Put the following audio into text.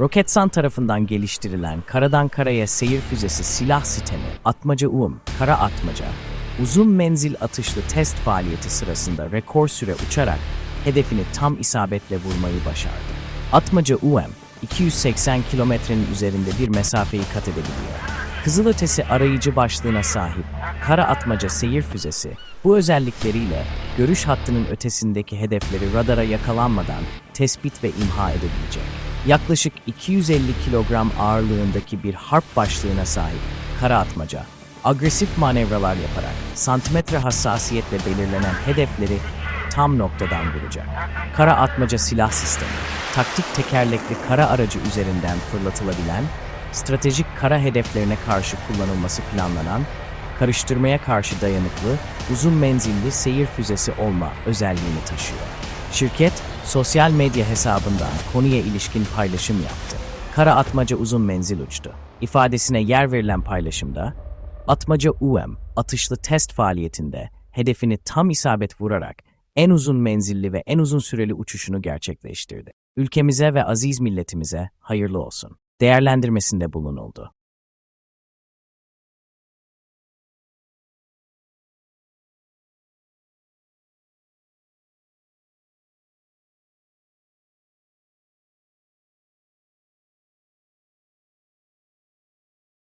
Roketsan tarafından geliştirilen karadan karaya seyir füzesi silah sistemi Atmaca UM, kara atmaca, uzun menzil atışlı test faaliyeti sırasında rekor süre uçarak hedefini tam isabetle vurmayı başardı. Atmaca UM, 280 kilometrenin üzerinde bir mesafeyi kat edebiliyor. Kızılötesi arayıcı başlığına sahip kara atmaca seyir füzesi bu özellikleriyle görüş hattının ötesindeki hedefleri radara yakalanmadan tespit ve imha edebilecek. Yaklaşık 250 kilogram ağırlığındaki bir harp başlığına sahip kara atmaca, agresif manevralar yaparak santimetre hassasiyetle belirlenen hedefleri tam noktadan vuracak. Kara atmaca silah sistemi, taktik tekerlekli kara aracı üzerinden fırlatılabilen, stratejik kara hedeflerine karşı kullanılması planlanan, karıştırmaya karşı dayanıklı, uzun menzilli seyir füzesi olma özelliğini taşıyor. Şirket, sosyal medya hesabından konuya ilişkin paylaşım yaptı. Kara atmaca uzun menzil uçtu. İfadesine yer verilen paylaşımda, Atmaca UM, atışlı test faaliyetinde hedefini tam isabet vurarak en uzun menzilli ve en uzun süreli uçuşunu gerçekleştirdi. Ülkemize ve aziz milletimize hayırlı olsun. Değerlendirmesinde bulunuldu.